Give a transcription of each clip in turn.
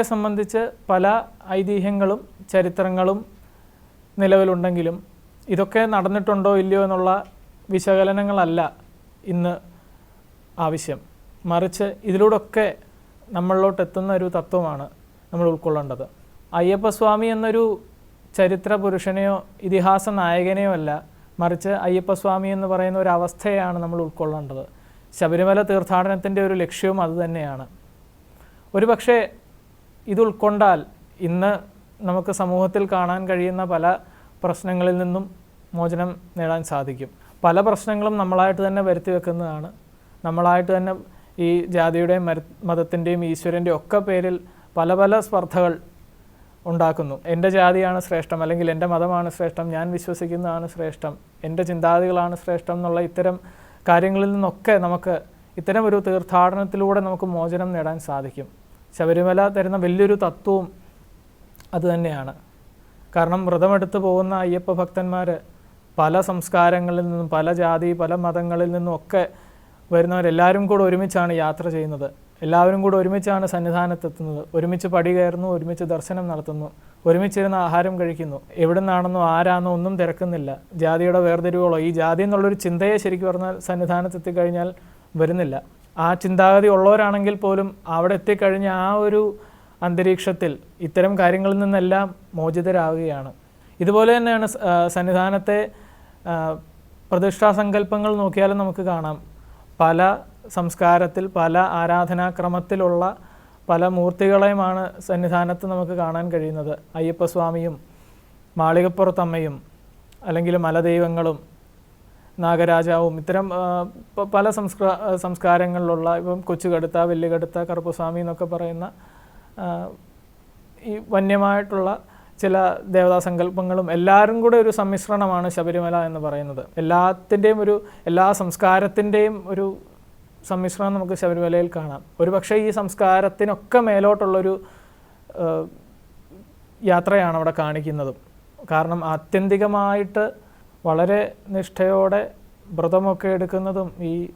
ശബരിമലയെ സംബന്ധിച്ച് പല ഐതിഹ്യങ്ങളും ചരിത്രങ്ങളും നിലവിലുണ്ടെങ്കിലും ഇതൊക്കെ നടന്നിട്ടുണ്ടോ ഇല്ലയോ എന്നുള്ള വിശകലനങ്ങളല്ല ഇന്ന് ആവശ്യം. മറിച്ച് ഇതിലൂടെയൊക്കെ നമ്മളിലോട്ട് എത്തുന്ന ഒരു തത്വമാണ് നമ്മൾ ഉൾക്കൊള്ളേണ്ടത്. അയ്യപ്പസ്വാമി എന്നൊരു ചരിത്ര പുരുഷനെയോ ഇതിഹാസ നായകനെയോ അല്ല മറിച്ച് അയ്യപ്പസ്വാമി എന്ന് പറയുന്ന ഒരു അവസ്ഥയാണ് നമ്മൾ ഉൾക്കൊള്ളേണ്ടത്. ശബരിമല തീർത്ഥാടനത്തിന്റെ ഒരു ലക്ഷ്യവും അതുതന്നെയാണ് ഒരു പക്ഷേ ഇത് ഉൾക്കൊണ്ടാൽ ഇന്ന് നമുക്ക് സമൂഹത്തിൽ കാണാൻ കഴിയുന്ന പല പ്രശ്നങ്ങളിൽ നിന്നും മോചനം നേടാൻ സാധിക്കും. പല പ്രശ്നങ്ങളും നമ്മളായിട്ട് തന്നെ വരുത്തി വെക്കുന്നതാണ്. നമ്മളായിട്ട് തന്നെ ഈ ജാതിയുടെയും മതത്തിന്റെയും ഈശ്വരന്റെയും ഒക്കെ പേരിൽ പല പല സ്പർദ്ധകൾ ഉണ്ടാക്കുന്നു. എന്റെ ജാതിയാണ് ശ്രേഷ്ഠം അല്ലെങ്കിൽ എന്റെ മതമാണ് ശ്രേഷ്ഠം ഞാൻ വിശ്വസിക്കുന്നതാണ് ശ്രേഷ്ഠം എന്റെ ചിന്താഗതികളാണ് ശ്രേഷ്ഠം എന്നുള്ള ഇത്തരം കാര്യങ്ങളിൽ നിന്നൊക്കെ നമുക്ക് ഇത്തരം ഒരു തീർത്ഥാടനത്തിലൂടെ നമുക്ക് മോചനം നേടാൻ സാധിക്കും. ശബരിമല തരുന്ന വലിയൊരു തത്വവും അതുതന്നെയാണ് കാരണം വ്രതമെടുത്ത് പോകുന്ന അയ്യപ്പ ഭക്തന്മാർ പല സംസ്കാരങ്ങളിൽ നിന്നും പല ജാതി പല മതങ്ങളിൽ നിന്നും ഒക്കെ വരുന്നവരെല്ലാവരും കൂടെ ഒരുമിച്ചാണ് യാത്ര ചെയ്യുന്നത്. എല്ലാവരും കൂടെ ഒരുമിച്ചാണ് സന്നിധാനത്തെത്തുന്നത്. ഒരുമിച്ച് പടി കയറുന്നു ഒരുമിച്ച് ദർശനം നടത്തുന്നു ഒരുമിച്ചിരുന്ന് ആഹാരം കഴിക്കുന്നു. എവിടെ നിന്നാണെന്നോ ആരാണെന്നോ ഒന്നും തിരക്കുന്നില്ല. ജാതിയുടെ വേർതിരിവുകളോ ഈ ജാതി എന്നുള്ളൊരു ചിന്തയെ ശരിക്കും പറഞ്ഞാൽ സന്നിധാനത്തെത്തിക്കഴിഞ്ഞാൽ വരുന്നില്ല. ആ ചിന്താഗതി ഉള്ളവരാണെങ്കിൽ പോലും അവിടെ എത്തിക്കഴിഞ്ഞ ആ ഒരു അന്തരീക്ഷത്തിൽ ഇത്തരം കാര്യങ്ങളിൽ നിന്നെല്ലാം മോചിതരാകുകയാണ്. ഇതുപോലെ തന്നെയാണ് സന്നിധാനത്തെ പ്രതിഷ്ഠാ പ്രതിഷ്ഠാസങ്കല്പങ്ങൾ നോക്കിയാലും നമുക്ക് കാണാം. പല സംസ്കാരത്തിൽ പല ആരാധനാക്രമത്തിലുള്ള പല മൂർത്തികളെയുമാണ് സന്നിധാനത്ത് നമുക്ക് കാണാൻ കഴിയുന്നത്. അയ്യപ്പസ്വാമിയും മാളികപ്പുറത്തമ്മയും അല്ലെങ്കിൽ മലദൈവങ്ങളും നാഗരാജാവും. ഇത്തരം പല സംസ്കൃ സംസ്കാരങ്ങളിലുള്ള ഇപ്പം കൊച്ചുകടുത്ത വെല്ലുകടുത്ത കറുപ്പസ്വാമി എന്നൊക്കെ പറയുന്ന ഈ വന്യമായിട്ടുള്ള ചില ദേവതാ സങ്കല്പങ്ങളും എല്ലാവരും കൂടെ ഒരു സമ്മിശ്രണമാണ് ശബരിമല എന്ന് പറയുന്നത്. എല്ലാത്തിന്റെയും ഒരു എല്ലാ സംസ്കാരത്തിന്റെയും ഒരു സമ്മിശ്രണം നമുക്ക് ശബരിമലയിൽ കാണാം. ഒരുപക്ഷെ ഈ സംസ്കാരത്തിനൊക്കെ മേലോട്ടുള്ളൊരു യാത്രയാണ് അവിടെ കാണിക്കുന്നതും. കാരണം ആത്യന്തികമായിട്ട് വളരെ നിഷ്ഠയോടെ വ്രതമൊക്കെ എടുക്കുന്നതും ഈ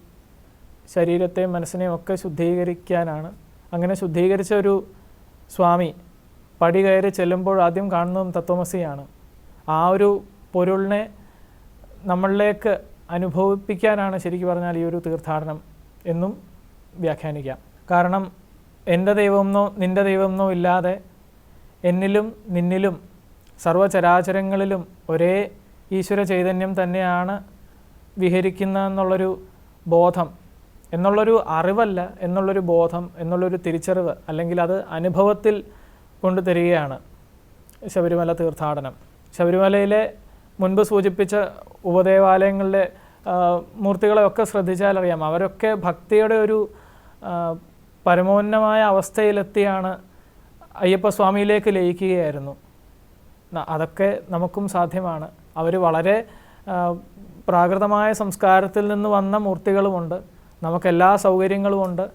ശരീരത്തെയും മനസ്സിനെയും ഒക്കെ ശുദ്ധീകരിക്കാനാണ്. അങ്ങനെ ശുദ്ധീകരിച്ച ഒരു സ്വാമി പടി കയറി ചെല്ലുമ്പോൾ ആദ്യം കാണുന്നതും തത്വമസിയാണ്. ആ ഒരു പൊരുളിനെ നമ്മളിലേക്ക് അനുഭവിപ്പിക്കാനാണ് ശരിക്കും പറഞ്ഞാൽ ഈ ഒരു തീർത്ഥാടനം എന്നും വ്യാഖ്യാനിക്കാം. കാരണം എന്റെ ദൈവമെന്നോ നിന്റെ ദൈവമെന്നോ ഇല്ലാതെ എന്നിലും നിന്നിലും സർവചരാചരങ്ങളിലും ഒരേ ഈശ്വര ചൈതന്യം തന്നെയാണ് വിഹരിക്കുന്ന എന്നുള്ളൊരു ബോധം. എന്നുള്ളൊരു അറിവല്ല എന്നുള്ളൊരു ബോധം എന്നുള്ളൊരു തിരിച്ചറിവ് അല്ലെങ്കിൽ അത് അനുഭവത്തിൽ കൊണ്ടുതരികയാണ് ശബരിമല തീർത്ഥാടനം. ശബരിമലയിലെ മുൻപ് സൂചിപ്പിച്ച ഉപദേവാലയങ്ങളിലെ മൂർത്തികളെയൊക്കെ ശ്രദ്ധിച്ചാലറിയാം. അവരൊക്കെ ഭക്തിയുടെ ഒരു പരമോന്നമായ അവസ്ഥയിലെത്തിയാണ് അയ്യപ്പസ്വാമിയിലേക്ക് ലയിക്കുകയായിരുന്നു. അതൊക്കെ നമുക്കും സാധ്യമാണ്. അവർ വളരെ പ്രാകൃതമായ സംസ്കാരത്തിൽ നിന്ന് വന്ന മൂർത്തികളുമുണ്ട്. നമുക്കെല്ലാ സൗകര്യങ്ങളുമുണ്ട്.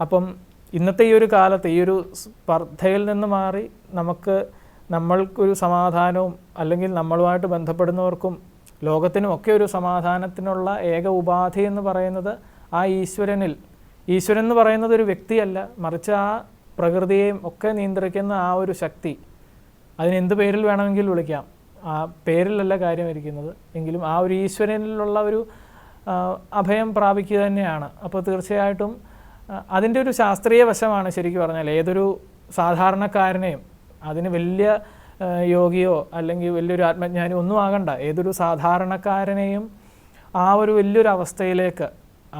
അപ്പം ഇന്നത്തെ ഈ ഒരു കാലത്ത് ഈ ഒരു സ്പർദ്ധയിൽ നിന്ന് മാറി നമുക്ക് നമ്മൾക്കൊരു സമാധാനവും അല്ലെങ്കിൽ നമ്മളുമായിട്ട് ബന്ധപ്പെടുന്നവർക്കും ലോകത്തിനും ഒക്കെ ഒരു സമാധാനത്തിനുള്ള ഏക ഉപാധി എന്ന് പറയുന്നത് ആ ഈശ്വരനിൽ. ഈശ്വരൻ എന്ന് പറയുന്നത് ഒരു വ്യക്തിയല്ല. മറിച്ച് ആ പ്രകൃതിയെയും ഒക്കെ നിയന്ത്രിക്കുന്ന ആ ഒരു ശക്തി. അതിനെന്ത് പേരിൽ വേണമെങ്കിൽ വിളിക്കാം. ആ പേരിലല്ല കാര്യം ഇരിക്കുന്നത് എങ്കിലും ആ ഒരു ഈശ്വരനിലുള്ള ഒരു അഭയം പ്രാപിക്കുക തന്നെയാണ്. അപ്പോൾ തീർച്ചയായിട്ടും അതിന്റെ ഒരു ശാസ്ത്രീയ വശമാണ് ശരിക്കും പറഞ്ഞാൽ ഏതൊരു സാധാരണക്കാരനെയും അതിന് വലിയ യോഗിയോ അല്ലെങ്കിൽ വലിയൊരു ആത്മജ്ഞാനിയോ ഒന്നും ആകണ്ട. ഏതൊരു സാധാരണക്കാരനെയും ആ ഒരു വലിയൊരു അവസ്ഥയിലേക്ക്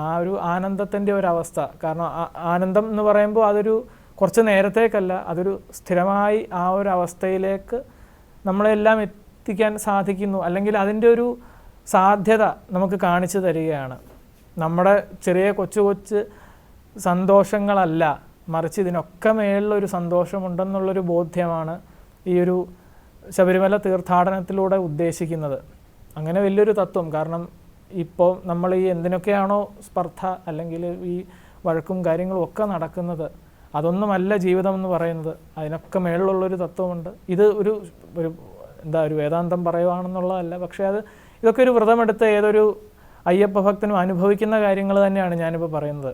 ആ ഒരു ആനന്ദത്തിന്റെ ഒരു അവസ്ഥ കാരണം ആനന്ദം എന്ന് പറയുമ്പോൾ അതൊരു കുറച്ച് നേരത്തേക്കല്ല അതൊരു സ്ഥിരമായി ആ ഒരു അവസ്ഥയിലേക്ക് നമ്മളെല്ലാം എത്തിക്കാൻ സാധിക്കുന്നു അല്ലെങ്കിൽ അതിന്റെ ഒരു സാധ്യത നമുക്ക് കാണിച്ചു തരികയാണ്. നമ്മുടെ ചെറിയ കൊച്ചു കൊച്ച് സന്തോഷങ്ങളല്ല മറിച്ച് ഇതിനൊക്കെ മേളിലൊരു സന്തോഷമുണ്ടെന്നുള്ളൊരു ബോധ്യമാണ് ഈ ഒരു ശബരിമല തീർത്ഥാടനത്തിലൂടെ ഉദ്ദേശിക്കുന്നത്. അങ്ങനെ വലിയൊരു തത്വം. കാരണം ഇപ്പോൾ നമ്മൾ ഈ എന്തിനൊക്കെയാണോ സ്പർദ്ധ അല്ലെങ്കിൽ ഈ വഴക്കും കാര്യങ്ങളും ഒക്കെ നടക്കുന്നത് അതൊന്നുമല്ല ജീവിതം എന്ന് പറയുന്നത്. അതിനൊക്കെ മേളിലുള്ളൊരു തത്വമുണ്ട്. ഇത് ഒരു ഒരു എന്താ ഒരു വേദാന്തം പറയുവാണെന്നുള്ളതല്ല. പക്ഷേ അത് ഇതൊക്കെ ഒരു വ്രതമെടുത്ത് ഏതൊരു അയ്യപ്പ ഭക്തനും അനുഭവിക്കുന്ന കാര്യങ്ങൾ തന്നെയാണ് ഞാനിപ്പോൾ പറയുന്നത്.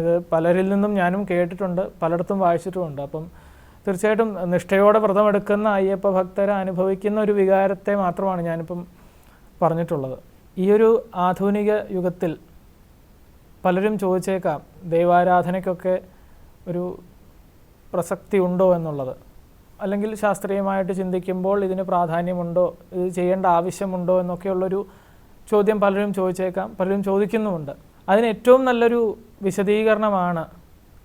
ഇത് പലരിൽ നിന്നും ഞാനും കേട്ടിട്ടുണ്ട് പലയിടത്തും വായിച്ചിട്ടുമുണ്ട്. അപ്പം തീർച്ചയായിട്ടും നിഷ്ഠയോടെ വ്രതമെടുക്കുന്ന അയ്യപ്പ ഭക്തരെ അനുഭവിക്കുന്ന ഒരു വികാരത്തെ മാത്രമാണ് ഞാനിപ്പം പറഞ്ഞിട്ടുള്ളത്. ഈ ഒരു ആധുനിക യുഗത്തിൽ പലരും ചോദിച്ചേക്കാം ദൈവാരാധനയ്ക്കൊക്കെ ഒരു പ്രസക്തി ഉണ്ടോ എന്നുള്ളത്? അല്ലെങ്കിൽ ശാസ്ത്രീയമായിട്ട് ചിന്തിക്കുമ്പോൾ ഇതിന് പ്രാധാന്യമുണ്ടോ? ഇത് ചെയ്യേണ്ട ആവശ്യമുണ്ടോ എന്നൊക്കെയുള്ളൊരു ചോദ്യം പലരും ചോദിച്ചേക്കാം പലരും ചോദിക്കുന്നുമുണ്ട്. അതിന് ഏറ്റവും നല്ലൊരു വിശദീകരണമാണ്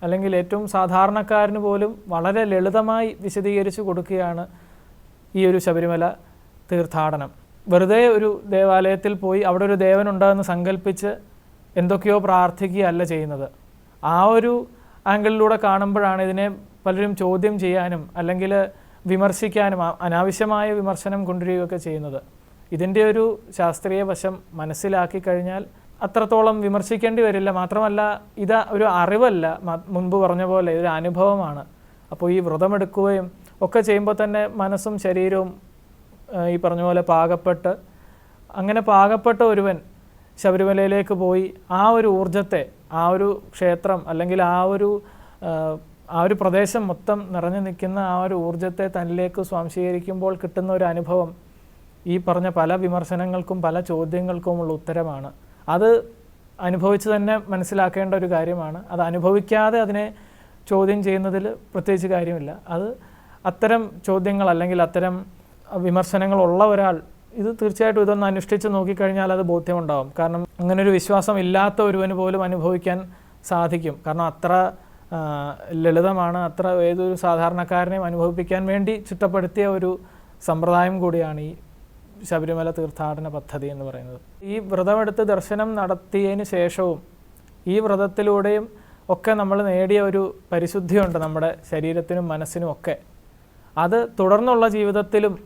അല്ലെങ്കിൽ ഏറ്റവും സാധാരണക്കാരന് പോലും വളരെ ലളിതമായി വിശദീകരിച്ചു കൊടുക്കുകയാണ് ഈ ഒരു ശബരിമല തീർത്ഥാടനം. വെറുതെ ഒരു ദേവാലയത്തിൽ പോയി അവിടെ ഒരു ദേവനുണ്ടെന്ന് സങ്കല്പിച്ച് എന്തൊക്കെയോ പ്രാർത്ഥിക്കുകയല്ല ചെയ്യുന്നത്. ആ ഒരു ആംഗിളിലൂടെ കാണുമ്പോഴാണ് ഇതിനെ പലരും ചോദ്യം ചെയ്യാനും അല്ലെങ്കിൽ വിമർശിക്കാനും അനാവശ്യമായ വിമർശനം കൊണ്ടുവരികയൊക്കെ ചെയ്യുന്നത്. ഇതിന്റെ ഒരു ശാസ്ത്രീയ വശം മനസ്സിലാക്കി കഴിഞ്ഞാൽ അത്രത്തോളം വിമർശിക്കേണ്ടി വരില്ല. മാത്രമല്ല ഇത് ഒരു അറിവല്ല. മുൻപ് പറഞ്ഞ പോലെ ഇതൊരു അനുഭവമാണ്. അപ്പോൾ ഈ വ്രതമെടുക്കുകയും ഒക്കെ ചെയ്യുമ്പോൾ തന്നെ മനസ്സും ശരീരവും ഈ പറഞ്ഞ പോലെ പാകപ്പെട്ട് അങ്ങനെ പാകപ്പെട്ട ഒരുവൻ ശബരിമലയിലേക്ക് പോയി ആ ഒരു ഊർജത്തെ ആ ഒരു ക്ഷേത്രം അല്ലെങ്കിൽ ആ ഒരു ആ, ഒരു പ്രദേശം മൊത്തം നിറഞ്ഞു നിൽക്കുന്ന ആ ഒരു ഊർജത്തെ തന്നിലേക്ക് സ്വാംശീകരിക്കുമ്പോൾ കിട്ടുന്ന ഒരു അനുഭവം ഈ പറഞ്ഞ പല വിമർശനങ്ങൾക്കും പല ചോദ്യങ്ങൾക്കുമുള്ള ഉത്തരമാണ്. അത് അനുഭവിച്ച് തന്നെ മനസ്സിലാക്കേണ്ട ഒരു കാര്യമാണ്. അത് അനുഭവിക്കാതെ അതിനെ ചോദ്യം ചെയ്യുന്നതിൽ പ്രത്യേകിച്ച് കാര്യമില്ല. അത് അത്തരം ചോദ്യങ്ങൾ അല്ലെങ്കിൽ അത്തരം വിമർശനങ്ങൾ ഉള്ള ഒരാൾ ഇത് തീർച്ചയായിട്ടും ഇതൊന്ന് അനുഷ്ഠിച്ച് നോക്കിക്കഴിഞ്ഞാൽ അത് ബോധ്യമുണ്ടാവും. കാരണം അങ്ങനൊരു വിശ്വാസം ഇല്ലാത്ത ഒരുവന് പോലും അനുഭവിക്കാൻ സാധിക്കും. കാരണം അത്ര ലളിതമാണ്. അത്ര ഏതൊരു സാധാരണക്കാരനെയും അനുഭവിപ്പിക്കാൻ വേണ്ടി ചിട്ടപ്പെടുത്തിയ ഒരു സമ്പ്രദായം കൂടിയാണ് ഈ ശബരിമല തീർത്ഥാടന പദ്ധതി എന്ന് പറയുന്നത്. ഈ വ്രതമെടുത്ത് ദർശനം നടത്തിയതിന് ശേഷവും ഈ വ്രതത്തിലൂടെയും ഒക്കെ നമ്മൾ നേടിയ ഒരു പരിശുദ്ധിയുണ്ട് നമ്മുടെ ശരീരത്തിനും മനസ്സിനും ഒക്കെ. അത് തുടർന്നുള്ള ജീവിതത്തിലും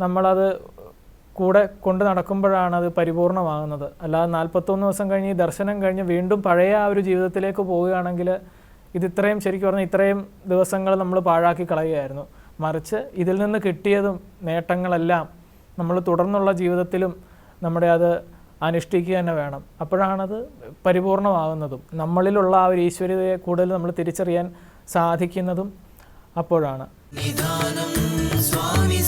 നമ്മളത് കൂടെ കൊണ്ട് നടക്കുമ്പോഴാണ് അത് പരിപൂർണമാകുന്നത്. അല്ലാതെ നാൽപ്പത്തൊന്ന് ദിവസം കഴിഞ്ഞ് ദർശനം കഴിഞ്ഞ് വീണ്ടും പഴയ ആ ഒരു ജീവിതത്തിലേക്ക് പോവുകയാണെങ്കിൽ ഇത് ഇത്രയും ശരിക്കും പറഞ്ഞാൽ ഇത്രയും ദിവസങ്ങൾ നമ്മൾ പാഴാക്കി കളയുകയായിരുന്നു. മറിച്ച് ഇതിൽ നിന്ന് കിട്ടിയതും നേട്ടങ്ങളെല്ലാം നമ്മൾ തുടർന്നുള്ള ജീവിതത്തിലും നമ്മുടെ അത് അനുഷ്ഠിക്കുക തന്നെ വേണം. അപ്പോഴാണത് പരിപൂർണമാകുന്നതും നമ്മളിലുള്ള ആ ഒരു ഈശ്വര്യതയെ കൂടുതൽ നമ്മൾ തിരിച്ചറിയാൻ സാധിക്കുന്നതും അപ്പോഴാണ്. സ്വാമി